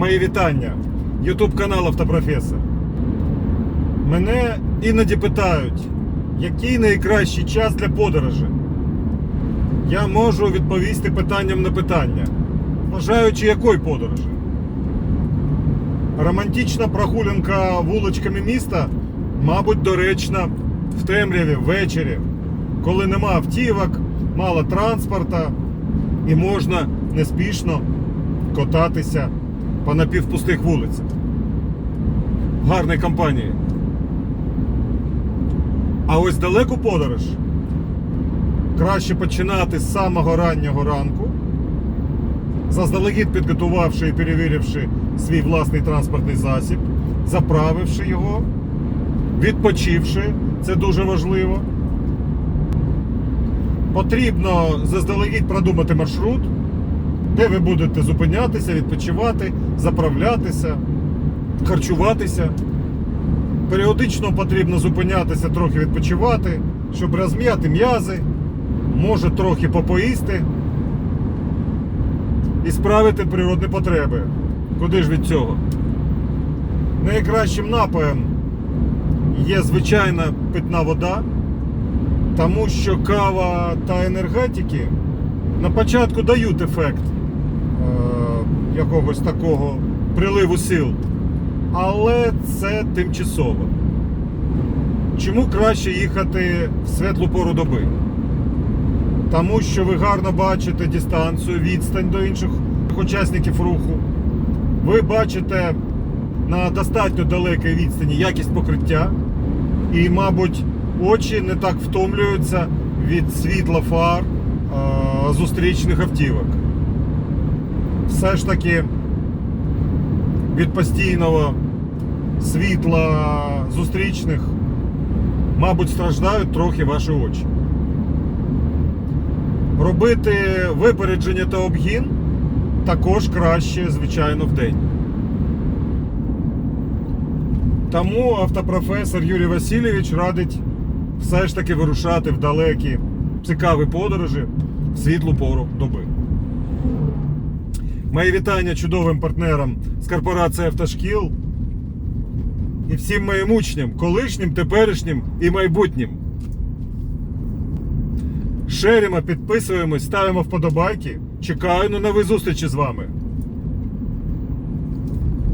Мої вітання. Ютуб канал Автопрофесор. Мене іноді питають, який найкращий час для подорожі. Я можу відповісти питанням на питання, вважаючи якої подорожі. Романтична прогулянка вуличками міста, мабуть, доречна в темряві ввечері, коли нема автівок, мало транспорта і можна неспішно кататися по напівпустих вулицях. В гарній компанії. А ось далеку подорож краще починати з самого раннього ранку, заздалегідь підготувавши і перевіривши свій власний транспортний засіб, заправивши його, відпочивши, це дуже важливо. Потрібно заздалегідь продумати маршрут, де ви будете зупинятися, відпочивати, заправлятися, харчуватися. Періодично потрібно зупинятися, трохи відпочивати, щоб розм'яти м'язи, може трохи попоїсти і справити природні потреби. Куди ж від цього? Найкращим напоєм є звичайна питна вода, тому що кава та енергетики на початку дають ефект якогось такого приливу сил. Але це тимчасово. Чому краще їхати в світлу пору доби? Тому що ви гарно бачите дистанцію, відстань до інших учасників руху. Ви бачите на достатньо далекій відстані якість покриття. І, мабуть, очі не так втомлюються від світла фар зустрічних автівок. Все ж таки від постійного світла зустрічних, мабуть, страждають трохи ваші очі. Робити випередження та обгін також краще, звичайно, в день. Тому автопрофесор Юрій Васильович радить все ж таки вирушати в далекі цікаві подорожі в світлу пору доби. Мої вітання чудовим партнерам з корпорації автошкіл і всім моїм учням, колишнім, теперішнім і майбутнім. Шеримо, підписуємось, ставимо вподобайки. Чекаю на нові зустрічі з вами.